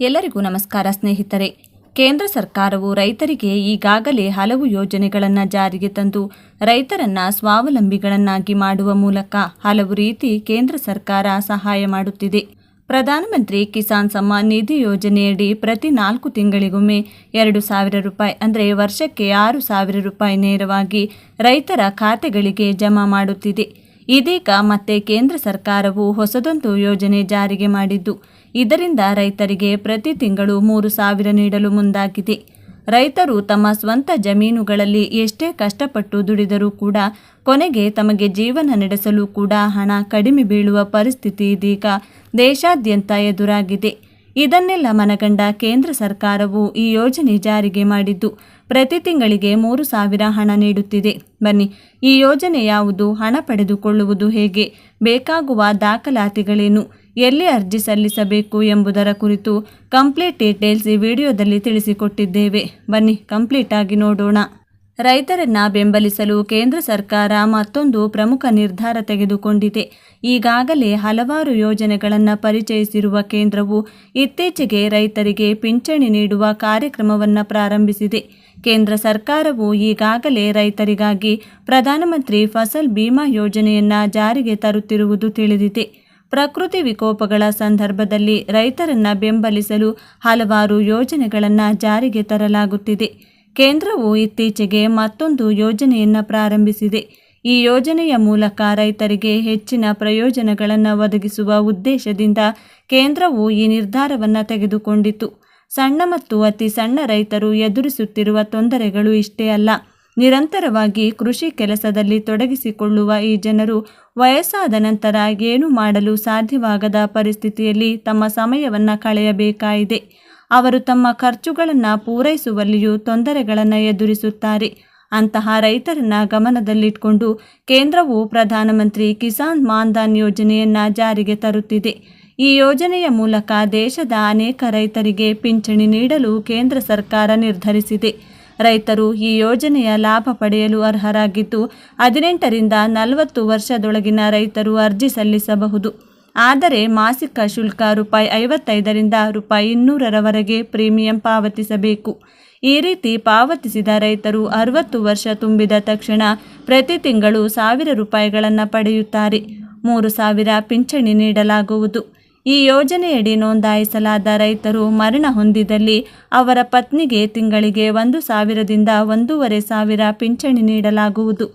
ಎಲ್ಲರಿಗೂ ನಮಸ್ಕಾರ ಸ್ನೇಹಿತರೆ. ಕೇಂದ್ರ ಸರ್ಕಾರವು ರೈತರಿಗೆ ಈಗಾಗಲೇ ಹಲವು ಯೋಜನೆಗಳನ್ನು ಜಾರಿಗೆ ತಂದು ರೈತರನ್ನ ಸ್ವಾವಲಂಬಿಗಳನ್ನಾಗಿ ಮಾಡುವ ಮೂಲಕ ಹಲವು ರೀತಿ ಕೇಂದ್ರ ಸರ್ಕಾರ ಸಹಾಯ ಮಾಡುತ್ತಿದೆ. ಪ್ರಧಾನಮಂತ್ರಿ ಕಿಸಾನ್ ಸಮ್ಮಾನ್ ನಿಧಿ ಯೋಜನೆಯಡಿ ಪ್ರತಿ ನಾಲ್ಕು ತಿಂಗಳಿಗೊಮ್ಮೆ ಎರಡು ಸಾವಿರ ರೂಪಾಯಿ ಅಂದರೆ ವರ್ಷಕ್ಕೆ ಆರು ಸಾವಿರ ರೂಪಾಯಿ ನೇರವಾಗಿ ರೈತರ ಖಾತೆಗಳಿಗೆ ಜಮಾ ಮಾಡುತ್ತಿದೆ. ಇದೀಗ ಮತ್ತೆ ಕೇಂದ್ರ ಸರ್ಕಾರವು ಹೊಸದೊಂದು ಯೋಜನೆ ಜಾರಿಗೆ ಮಾಡಿದ್ದು. ಇದರಿಂದ ರೈತರಿಗೆ ಪ್ರತಿ ತಿಂಗಳು ಮೂರು ಸಾವಿರ ನೀಡಲು ಮುಂದಾಗಿದೆ. ರೈತರು ತಮ್ಮ ಸ್ವಂತ ಜಮೀನುಗಳಲ್ಲಿ ಎಷ್ಟೇ ಕಷ್ಟಪಟ್ಟು ದುಡಿದರೂ ಕೂಡ ಕೊನೆಗೆ ತಮಗೆ ಜೀವನ ನಡೆಸಲು ಕೂಡ ಹಣ ಕಡಿಮೆ ಬೀಳುವ ಪರಿಸ್ಥಿತಿ ಇದೀಗ ದೇಶಾದ್ಯಂತ ಎದುರಾಗಿದೆ. ಇದನ್ನೆಲ್ಲ ಮನಗಂಡ ಕೇಂದ್ರ ಸರ್ಕಾರವು ಈ ಯೋಜನೆ ಜಾರಿಗೆ ಮಾಡಿದ್ದು, ಪ್ರತಿ ತಿಂಗಳಿಗೆ ಮೂರು ಸಾವಿರ ಹಣ ನೀಡುತ್ತಿದೆ. ಬನ್ನಿ, ಈ ಯೋಜನೆ ಯಾವುದು, ಹಣ ಪಡೆದುಕೊಳ್ಳುವುದು ಹೇಗೆ, ಬೇಕಾಗುವ ದಾಖಲಾತಿಗಳೇನು? ಎಲ್ಲಿ ಅರ್ಜಿ ಸಲ್ಲಿಸಬೇಕು ಎಂಬುದರ ಕುರಿತು ಕಂಪ್ಲೀಟ್ ಡೀಟೇಲ್ಸ್ ಈ ವಿಡಿಯೋದಲ್ಲಿ ತಿಳಿಸಿಕೊಟ್ಟಿದ್ದೇವೆ. ಬನ್ನಿ ಕಂಪ್ಲೀಟ್ ಆಗಿ ನೋಡೋಣ. ರೈತರನ್ನ ಬೆಂಬಲಿಸಲು ಕೇಂದ್ರ ಸರ್ಕಾರ ಮತ್ತೊಂದು ಪ್ರಮುಖ ನಿರ್ಧಾರ ತೆಗೆದುಕೊಂಡಿದೆ. ಈಗಾಗಲೇ ಹಲವಾರು ಯೋಜನೆಗಳನ್ನು ಪರಿಚಯಿಸಿರುವ ಕೇಂದ್ರವು ಇತ್ತೀಚೆಗೆ ರೈತರಿಗೆ ಪಿಂಚಣಿ ನೀಡುವ ಕಾರ್ಯಕ್ರಮವನ್ನು ಪ್ರಾರಂಭಿಸಿದೆ. ಕೇಂದ್ರ ಸರ್ಕಾರವು ಈಗಾಗಲೇ ರೈತರಿಗಾಗಿ ಪ್ರಧಾನಮಂತ್ರಿ ಫಸಲ್ ಬಿಮಾ ಯೋಜನೆಯನ್ನ ಜಾರಿಗೆ ತರುತ್ತಿರುವುದು ತಿಳಿದಿದೆ. ಪ್ರಕೃತಿ ವಿಕೋಪಗಳ ಸಂದರ್ಭದಲ್ಲಿ ರೈತರನ್ನ ಬೆಂಬಲಿಸಲು ಹಲವಾರು ಯೋಜನೆಗಳನ್ನು ಜಾರಿಗೆ ತರಲಾಗುತ್ತಿದೆ. ಕೇಂದ್ರವು ಇತ್ತೀಚೆಗೆ ಮತ್ತೊಂದು ಯೋಜನೆಯನ್ನು ಪ್ರಾರಂಭಿಸಿದೆ. ಈ ಯೋಜನೆಯ ಮೂಲಕ ರೈತರಿಗೆ ಹೆಚ್ಚಿನ ಪ್ರಯೋಜನಗಳನ್ನು ಒದಗಿಸುವ ಉದ್ದೇಶದಿಂದ ಕೇಂದ್ರವು ಈ ನಿರ್ಧಾರವನ್ನು ತೆಗೆದುಕೊಂಡಿತು ಸಣ್ಣ ಮತ್ತು ಅತಿ ಸಣ್ಣ ರೈತರು ಎದುರಿಸುತ್ತಿರುವ ತೊಂದರೆಗಳು ಇಷ್ಟೇ ಅಲ್ಲ. ನಿರಂತರವಾಗಿ ಕೃಷಿ ಕೆಲಸದಲ್ಲಿ ತೊಡಗಿಸಿಕೊಳ್ಳುವ ಈ ಜನರು ವಯಸ್ಸಾದ ನಂತರ ಏನು ಮಾಡಲು ಸಾಧ್ಯವಾಗದ ಪರಿಸ್ಥಿತಿಯಲ್ಲಿ ತಮ್ಮ ಸಮಯವನ್ನು ಕಳೆಯಬೇಕಾಗಿದೆ. ಅವರು ತಮ್ಮ ಖರ್ಚುಗಳನ್ನು ಪೂರೈಸುವಲ್ಲಿಯೂ ತೊಂದರೆಗಳನ್ನು ಎದುರಿಸುತ್ತಾರೆ. ಅಂತಹ ರೈತರನ್ನ ಗಮನದಲ್ಲಿಟ್ಟುಕೊಂಡು ಕೇಂದ್ರವು ಪ್ರಧಾನಮಂತ್ರಿ ಕಿಸಾನ್ ಮಾನ್ಧನ್ ಯೋಜನೆಯನ್ನ ಜಾರಿಗೆ ತರುತ್ತಿದೆ. ಈ ಯೋಜನೆಯ ಮೂಲಕ ದೇಶದ ಅನೇಕ ರೈತರಿಗೆ ಪಿಂಚಣಿ ನೀಡಲು ಕೇಂದ್ರ ಸರ್ಕಾರ ನಿರ್ಧರಿಸಿದೆ. ರೈತರು ಈ ಯೋಜನೆಯ ಲಾಭ ಪಡೆಯಲು ಅರ್ಹರಾಗಿದ್ದು, ಹದಿನೆಂಟರಿಂದ ನಲವತ್ತು ವರ್ಷದೊಳಗಿನ ರೈತರು ಅರ್ಜಿ ಸಲ್ಲಿಸಬಹುದು. ಆದರೆ ಮಾಸಿಕ ಶುಲ್ಕ ರೂಪಾಯಿ ಐವತ್ತೈದರಿಂದ ರೂಪಾಯಿ ಇನ್ನೂರರವರೆಗೆ ಪ್ರೀಮಿಯಂ ಪಾವತಿಸಬೇಕು. ಈ ರೀತಿ ಪಾವತಿಸಿದ ರೈತರು ಅರವತ್ತು ವರ್ಷ ತುಂಬಿದ ತಕ್ಷಣ ಪ್ರತಿ ತಿಂಗಳು ಸಾವಿರ ರೂಪಾಯಿಗಳನ್ನು ಪಡೆಯುತ್ತಾರೆ. ಮೂರು ಸಾವಿರ ಪಿಂಚಣಿ ನೀಡಲಾಗುವುದು. ಈ ಯೋಜನೆಯಡಿ ನೋಂದಾಯಿಸಲಾದ ರೈತರು ಮರಣ ಹೊಂದಿದಲ್ಲಿ ಅವರ ಪತ್ನಿಗೆ ತಿಂಗಳಿಗೆ ಒಂದು ಸಾವಿರದಿಂದ ಒಂದೂವರೆ ಸಾವಿರ ಪಿಂಚಣಿ ನೀಡಲಾಗುವುದು.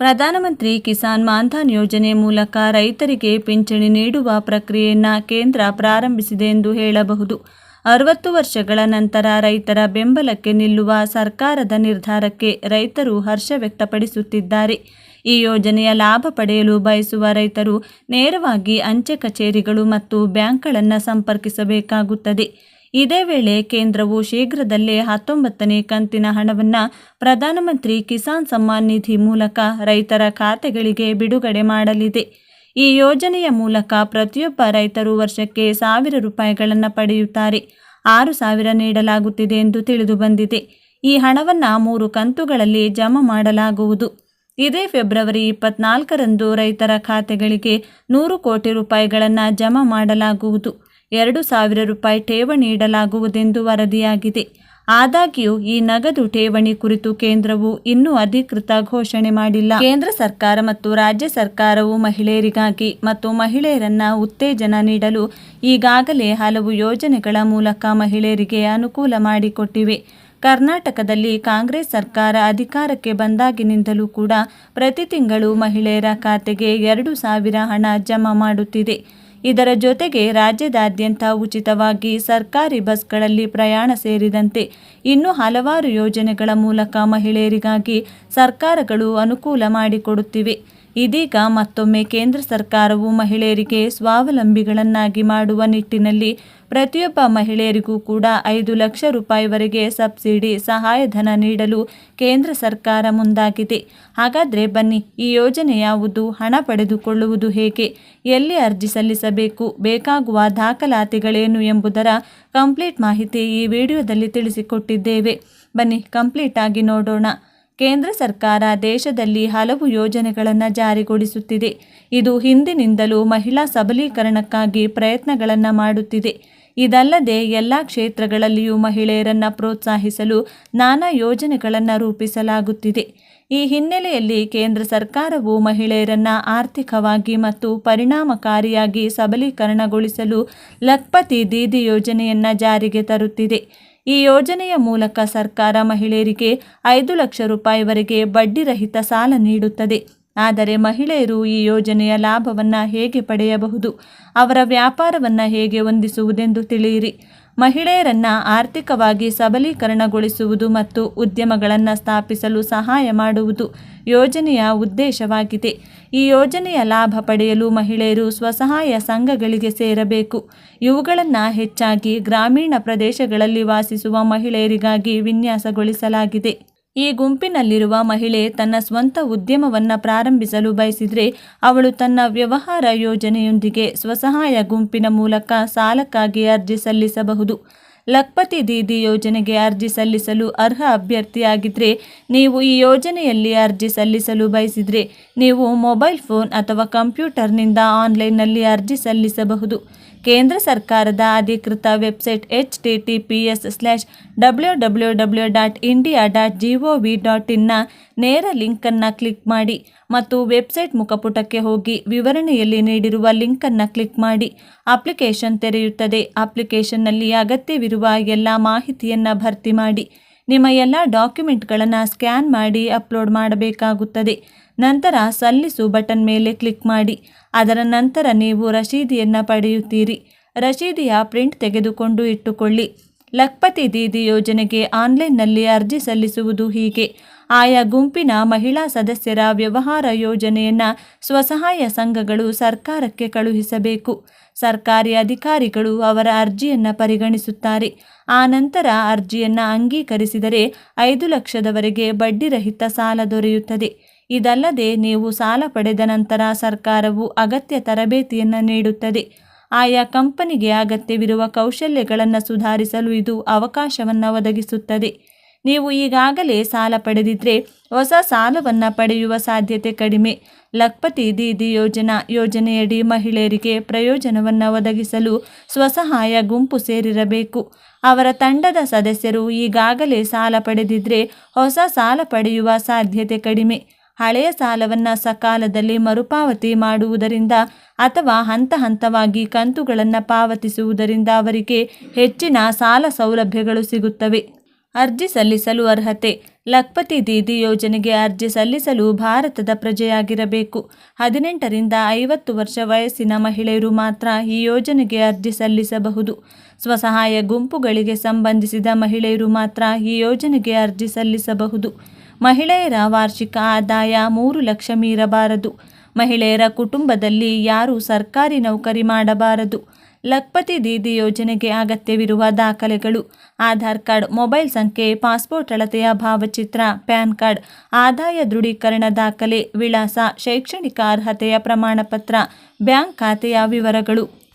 ಪ್ರಧಾನಮಂತ್ರಿ ಕಿಸಾನ್ ಮಾನ್ಧನ್ ಯೋಜನೆ ಮೂಲಕ ರೈತರಿಗೆ ಪಿಂಚಣಿ ನೀಡುವ ಪ್ರಕ್ರಿಯೆಯನ್ನು ಕೇಂದ್ರ ಪ್ರಾರಂಭಿಸಿದೆ ಎಂದು ಹೇಳಬಹುದು. ಅರವತ್ತು ವರ್ಷಗಳ ನಂತರ ರೈತರ ಬೆಂಬಲಕ್ಕೆ ನಿಲ್ಲುವ ಸರ್ಕಾರದ ನಿರ್ಧಾರಕ್ಕೆ ರೈತರು ಹರ್ಷ ವ್ಯಕ್ತಪಡಿಸುತ್ತಿದ್ದಾರೆ. ಈ ಯೋಜನೆಯ ಲಾಭ ಪಡೆಯಲು ಬಯಸುವ ರೈತರು ನೇರವಾಗಿ ಅಂಚೆ ಕಚೇರಿಗಳು ಮತ್ತು ಬ್ಯಾಂಕ್ಗಳನ್ನು ಸಂಪರ್ಕಿಸಬೇಕಾಗುತ್ತದೆ. ಇದೇ ವೇಳೆ ಕೇಂದ್ರವು ಶೀಘ್ರದಲ್ಲೇ ಹತ್ತೊಂಬತ್ತನೇ ಕಂತಿನ ಹಣವನ್ನು ಪ್ರಧಾನಮಂತ್ರಿ ಕಿಸಾನ್ ಸಮ್ಮಾನ್ ನಿಧಿ ಮೂಲಕ ರೈತರ ಖಾತೆಗಳಿಗೆ ಬಿಡುಗಡೆ ಮಾಡಲಿದೆ. ಈ ಯೋಜನೆಯ ಮೂಲಕ ಪ್ರತಿಯೊಬ್ಬ ರೈತರು ವರ್ಷಕ್ಕೆ ಸಾವಿರ ರೂಪಾಯಿಗಳನ್ನು ಪಡೆಯುತ್ತಾರೆ. ಆರು ಸಾವಿರ ನೀಡಲಾಗುತ್ತಿದೆ ಎಂದು ತಿಳಿದುಬಂದಿದೆ ಈ ಹಣವನ್ನು ಮೂರು ಕಂತುಗಳಲ್ಲಿ ಜಮಾ ಮಾಡಲಾಗುವುದು. ಇದೇ ಫೆಬ್ರವರಿ ಇಪ್ಪತ್ನಾಲ್ಕರಂದು ರೈತರ ಖಾತೆಗಳಿಗೆ ನೂರು ಕೋಟಿ ರೂಪಾಯಿಗಳನ್ನು ಜಮಾ ಮಾಡಲಾಗುವುದು. ಎರಡು ಸಾವಿರ ರೂಪಾಯಿ ಠೇವಣಿ ಇಡಲಾಗುವುದೆಂದು ವರದಿಯಾಗಿದೆ. ಆದಾಗ್ಯೂ, ಈ ನಗದು ಠೇವಣಿ ಕುರಿತು ಕೇಂದ್ರವು ಇನ್ನೂ ಅಧಿಕೃತ ಘೋಷಣೆ ಮಾಡಿಲ್ಲ. ಕೇಂದ್ರ ಸರ್ಕಾರ ಮತ್ತು ರಾಜ್ಯ ಸರ್ಕಾರವು ಮಹಿಳೆಯರಿಗಾಗಿ ಮತ್ತು ಮಹಿಳೆಯರನ್ನ ಉತ್ತೇಜನ ನೀಡಲು ಈಗಾಗಲೇ ಹಲವು ಯೋಜನೆಗಳ ಮೂಲಕ ಮಹಿಳೆಯರಿಗೆ ಅನುಕೂಲ ಮಾಡಿಕೊಟ್ಟಿವೆ. ಕರ್ನಾಟಕದಲ್ಲಿ ಕಾಂಗ್ರೆಸ್ ಸರ್ಕಾರ ಅಧಿಕಾರಕ್ಕೆ ಬಂದಾಗಿನಿಂದಲೂ ಕೂಡ ಪ್ರತಿ ತಿಂಗಳು ಮಹಿಳೆಯರ ಖಾತೆಗೆ ಎರಡು ಸಾವಿರ ಹಣ ಜಮಾ ಮಾಡುತ್ತಿದೆ. ಇದರ ಜೊತೆಗೆ ರಾಜ್ಯದಾದ್ಯಂತ ಉಚಿತವಾಗಿ ಸರ್ಕಾರಿ ಬಸ್ಗಳಲ್ಲಿ ಪ್ರಯಾಣ ಸೇರಿದಂತೆ ಇನ್ನೂ ಹಲವಾರು ಯೋಜನೆಗಳ ಮೂಲಕ ಮಹಿಳೆಯರಿಗಾಗಿ ಸರ್ಕಾರಗಳು ಅನುಕೂಲ ಮಾಡಿಕೊಡುತ್ತಿವೆ. ಇದೀಗ ಮತ್ತೊಮ್ಮೆ ಕೇಂದ್ರ ಸರ್ಕಾರವು ಮಹಿಳೆಯರಿಗೆ ಸ್ವಾವಲಂಬಿಗಳನ್ನಾಗಿ ಮಾಡುವ ನಿಟ್ಟಿನಲ್ಲಿ ಪ್ರತಿಯೊಬ್ಬ ಮಹಿಳೆಯರಿಗೂ ಕೂಡ ಐದು ಲಕ್ಷ ರೂಪಾಯಿವರೆಗೆ ಸಬ್ಸಿಡಿ ಸಹಾಯಧನ ನೀಡಲು ಕೇಂದ್ರ ಸರ್ಕಾರ ಮುಂದಾಗಿದೆ. ಹಾಗಾದರೆ ಬನ್ನಿ, ಈ ಯೋಜನೆ ಯಾವುದು, ಹಣ ಪಡೆದುಕೊಳ್ಳುವುದು ಹೇಗೆ, ಎಲ್ಲಿ ಅರ್ಜಿ ಸಲ್ಲಿಸಬೇಕು, ಬೇಕಾಗುವ ದಾಖಲಾತಿಗಳೇನು ಎಂಬುದರ ಕಂಪ್ಲೀಟ್ ಮಾಹಿತಿ ಈ ವಿಡಿಯೋದಲ್ಲಿ ತಿಳಿಸಿಕೊಟ್ಟಿದ್ದೇವೆ. ಬನ್ನಿ ಕಂಪ್ಲೀಟ್ ಆಗಿ ನೋಡೋಣ. ಕೇಂದ್ರ ಸರ್ಕಾರ ದೇಶದಲ್ಲಿ ಹಲವು ಯೋಜನೆಗಳನ್ನು ಜಾರಿಗೊಳಿಸುತ್ತಿದೆ. ಇದು ಹಿಂದಿನಿಂದಲೂ ಮಹಿಳಾ ಸಬಲೀಕರಣಕ್ಕಾಗಿ ಪ್ರಯತ್ನಗಳನ್ನು ಮಾಡುತ್ತಿದೆ. ಇದಲ್ಲದೆ ಎಲ್ಲ ಕ್ಷೇತ್ರಗಳಲ್ಲಿಯೂ ಮಹಿಳೆಯರನ್ನು ಪ್ರೋತ್ಸಾಹಿಸಲು ನಾನಾ ಯೋಜನೆಗಳನ್ನು ರೂಪಿಸಲಾಗುತ್ತಿದೆ. ಈ ಹಿನ್ನೆಲೆಯಲ್ಲಿ ಕೇಂದ್ರ ಸರ್ಕಾರವು ಮಹಿಳೆಯರನ್ನು ಆರ್ಥಿಕವಾಗಿ ಮತ್ತು ಪರಿಣಾಮಕಾರಿಯಾಗಿ ಸಬಲೀಕರಣಗೊಳಿಸಲು ಲಖ್ಪತಿ ದೀದಿ ಯೋಜನೆಯನ್ನು ಜಾರಿಗೆ ತರುತ್ತಿದೆ. ಈ ಯೋಜನೆಯ ಮೂಲಕ ಸರ್ಕಾರ ಮಹಿಳೆಯರಿಗೆ ಐದು ಲಕ್ಷ ರೂಪಾಯಿವರೆಗೆ ಬಡ್ಡಿರಹಿತ ಸಾಲ ನೀಡುತ್ತದೆ. ಆದರೆ ಮಹಿಳೆಯರು ಈ ಯೋಜನೆಯ ಲಾಭವನ್ನು ಹೇಗೆ ಪಡೆಯಬಹುದು? ಅವರ ವ್ಯಾಪಾರವನ್ನು ಹೇಗೆ ಹೊಂದಿಸುವುದೆಂದು ತಿಳಿಯಿರಿ. ಮಹಿಳೆಯರನ್ನು ಆರ್ಥಿಕವಾಗಿ ಸಬಲೀಕರಣಗೊಳಿಸುವುದು ಮತ್ತು ಉದ್ಯಮಗಳನ್ನು ಸ್ಥಾಪಿಸಲು ಸಹಾಯ ಮಾಡುವುದು ಯೋಜನೆಯ ಉದ್ದೇಶವಾಗಿದೆ. ಈ ಯೋಜನೆಯ ಲಾಭ ಪಡೆಯಲು ಮಹಿಳೆಯರು ಸ್ವಸಹಾಯ ಸಂಘಗಳಿಗೆ ಸೇರಬೇಕು. ಇವುಗಳನ್ನು ಹೆಚ್ಚಾಗಿ ಗ್ರಾಮೀಣ ಪ್ರದೇಶಗಳಲ್ಲಿ ವಾಸಿಸುವ ಮಹಿಳೆಯರಿಗಾಗಿ ವಿನ್ಯಾಸಗೊಳಿಸಲಾಗಿದೆ. ಈ ಗುಂಪಿನಲ್ಲಿರುವ ಮಹಿಳೆ ತನ್ನ ಸ್ವಂತ ಉದ್ಯಮವನ್ನು ಪ್ರಾರಂಭಿಸಲು ಬಯಸಿದರೆ ಅವಳು ತನ್ನ ವ್ಯವಹಾರ ಯೋಜನೆಯೊಂದಿಗೆ ಸ್ವಸಹಾಯ ಗುಂಪಿನ ಮೂಲಕ ಸಾಲಕ್ಕಾಗಿ ಅರ್ಜಿ ಸಲ್ಲಿಸಬಹುದು. ಲಖ್ಪತಿ ದೀದಿ ಯೋಜನೆಗೆ ಅರ್ಜಿ ಸಲ್ಲಿಸಲು ಅರ್ಹ ಅಭ್ಯರ್ಥಿಯಾಗಿದ್ದರೆ ನೀವು ಈ ಯೋಜನೆಯಲ್ಲಿ ಅರ್ಜಿ ಸಲ್ಲಿಸಲು ಬಯಸಿದರೆ ನೀವು ಮೊಬೈಲ್ ಫೋನ್ ಅಥವಾ ಕಂಪ್ಯೂಟರ್ನಿಂದ ಆನ್ಲೈನ್ನಲ್ಲಿ ಅರ್ಜಿ ಸಲ್ಲಿಸಬಹುದು. ಕೇಂದ್ರ ಸರ್ಕಾರದ ಅಧಿಕೃತ website H T T P S slash W W W dot India dot G O V dot ಇನ್ನ ನೇರ ಲಿಂಕನ್ನು ಕ್ಲಿಕ್ ಮಾಡಿ ಮತ್ತು ವೆಬ್ಸೈಟ್ ಮುಖಪುಟಕ್ಕೆ ಹೋಗಿ ವಿವರಣೆಯಲ್ಲಿ ನೀಡಿರುವ ಲಿಂಕನ್ನು ಕ್ಲಿಕ್ ಮಾಡಿ. ಅಪ್ಲಿಕೇಶನ್ ತೆರೆಯುತ್ತದೆ. ಅಪ್ಲಿಕೇಶನ್ನಲ್ಲಿ ಅಗತ್ಯವಿರುವ ಎಲ್ಲ ಮಾಹಿತಿಯನ್ನು ಭರ್ತಿ ಮಾಡಿ. ನಿಮ್ಮ ಎಲ್ಲ ಡಾಕ್ಯುಮೆಂಟ್ಗಳನ್ನು ಸ್ಕ್ಯಾನ್ ಮಾಡಿ ಅಪ್ಲೋಡ್ ಮಾಡಬೇಕಾಗುತ್ತದೆ. ನಂತರ ಸಲ್ಲಿಸು ಬಟನ್ ಮೇಲೆ ಕ್ಲಿಕ್ ಮಾಡಿ. ಅದರ ನಂತರ ನೀವು ರಶೀದಿಯನ್ನು ಪಡೆಯುತ್ತೀರಿ. ರಶೀದಿಯ ಪ್ರಿಂಟ್ ತೆಗೆದುಕೊಂಡು ಇಟ್ಟುಕೊಳ್ಳಿ. ಲಖ್ಪತಿ ದೀದಿ ಯೋಜನೆಗೆ ಆನ್ಲೈನ್ನಲ್ಲಿ ಅರ್ಜಿ ಸಲ್ಲಿಸುವುದು ಹೀಗೆ. ಆಯಾ ಗುಂಪಿನ ಮಹಿಳಾ ಸದಸ್ಯರ ವ್ಯವಹಾರ ಯೋಜನೆಯನ್ನು ಸ್ವಸಹಾಯ ಸಂಘಗಳು ಸರ್ಕಾರಕ್ಕೆ ಕಳುಹಿಸಬೇಕು. ಸರ್ಕಾರಿ ಅಧಿಕಾರಿಗಳು ಅವರ ಅರ್ಜಿಯನ್ನು ಪರಿಗಣಿಸುತ್ತಾರೆ. ಆ ನಂತರ ಅರ್ಜಿಯನ್ನು ಅಂಗೀಕರಿಸಿದರೆ ಐದು ಲಕ್ಷದವರೆಗೆ ಬಡ್ಡಿರಹಿತ ಸಾಲ ದೊರೆಯುತ್ತದೆ. ಇದಲ್ಲದೆ ನೀವು ಸಾಲ ಪಡೆದ ನಂತರ ಸರ್ಕಾರವು ಅಗತ್ಯ ತರಬೇತಿಯನ್ನು ನೀಡುತ್ತದೆ. ಆಯಾ ಕಂಪನಿಗೆ ಅಗತ್ಯವಿರುವ ಕೌಶಲ್ಯಗಳನ್ನು ಸುಧಾರಿಸಲು ಇದು ಅವಕಾಶವನ್ನು ಒದಗಿಸುತ್ತದೆ. ನೀವು ಈಗಾಗಲೇ ಸಾಲ ಪಡೆದಿದ್ದರೆ ಹೊಸ ಸಾಲವನ್ನು ಪಡೆಯುವ ಸಾಧ್ಯತೆ ಕಡಿಮೆ. ಲಖ್ಪತಿ ದೀದಿ ಯೋಜನಾ ಯೋಜನೆಯಡಿ ಮಹಿಳೆಯರಿಗೆ ಪ್ರಯೋಜನವನ್ನು ಒದಗಿಸಲು ಸ್ವಸಹಾಯ ಗುಂಪು ಸೇರಿರಬೇಕು. ಅವರ ತಂಡದ ಸದಸ್ಯರು ಈಗಾಗಲೇ ಸಾಲ ಪಡೆದಿದ್ದರೆ ಹೊಸ ಸಾಲ ಪಡೆಯುವ ಸಾಧ್ಯತೆ ಕಡಿಮೆ. ಹಳೆಯ ಸಾಲವನ್ನು ಸಕಾಲದಲ್ಲಿ ಮರುಪಾವತಿ ಮಾಡುವುದರಿಂದ ಅಥವಾ ಹಂತ ಹಂತವಾಗಿ ಕಂತುಗಳನ್ನು ಪಾವತಿಸುವುದರಿಂದ ಅವರಿಗೆ ಹೆಚ್ಚಿನ ಸಾಲ ಸೌಲಭ್ಯಗಳು ಸಿಗುತ್ತವೆ. ಅರ್ಜಿ ಸಲ್ಲಿಸಲು ಅರ್ಹತೆ. ಲಖ್ಪತಿ ದೀದಿ ಯೋಜನೆಗೆ ಅರ್ಜಿ ಸಲ್ಲಿಸಲು ಭಾರತದ ಪ್ರಜೆಯಾಗಿರಬೇಕು. ಹದಿನೆಂಟರಿಂದ ಐವತ್ತು ವರ್ಷ ವಯಸ್ಸಿನ ಮಹಿಳೆಯರು ಮಾತ್ರ ಈ ಯೋಜನೆಗೆ ಅರ್ಜಿ ಸಲ್ಲಿಸಬಹುದು. ಸ್ವಸಹಾಯ ಗುಂಪುಗಳಿಗೆ ಸಂಬಂಧಿಸಿದ ಮಹಿಳೆಯರು ಮಾತ್ರ ಈ ಯೋಜನೆಗೆ ಅರ್ಜಿ ಸಲ್ಲಿಸಬಹುದು. ಮಹಿಳೆಯರ ವಾರ್ಷಿಕ ಆದಾಯ ಮೂರು ಲಕ್ಷ ಮೀರಬಾರದು. ಮಹಿಳೆಯರ ಕುಟುಂಬದಲ್ಲಿ ಯಾರೂ ಸರ್ಕಾರಿ ನೌಕರಿ ಮಾಡಬಾರದು. ಲಖ್ಪತಿ ದೀದಿ ಯೋಜನೆಗೆ ಅಗತ್ಯವಿರುವ ದಾಖಲೆಗಳು, ಆಧಾರ್ ಕಾರ್ಡ್, ಮೊಬೈಲ್ ಸಂಖ್ಯೆ, ಪಾಸ್ಪೋರ್ಟ್ ಅಳತೆಯ ಭಾವಚಿತ್ರ, ಪ್ಯಾನ್ ಕಾರ್ಡ್, ಆದಾಯ ದೃಢೀಕರಣ ದಾಖಲೆ, ವಿಳಾಸ, ಶೈಕ್ಷಣಿಕ ಅರ್ಹತೆಯ ಪ್ರಮಾಣಪತ್ರ, ಬ್ಯಾಂಕ್ ಖಾತೆಯ ವಿವರಗಳು.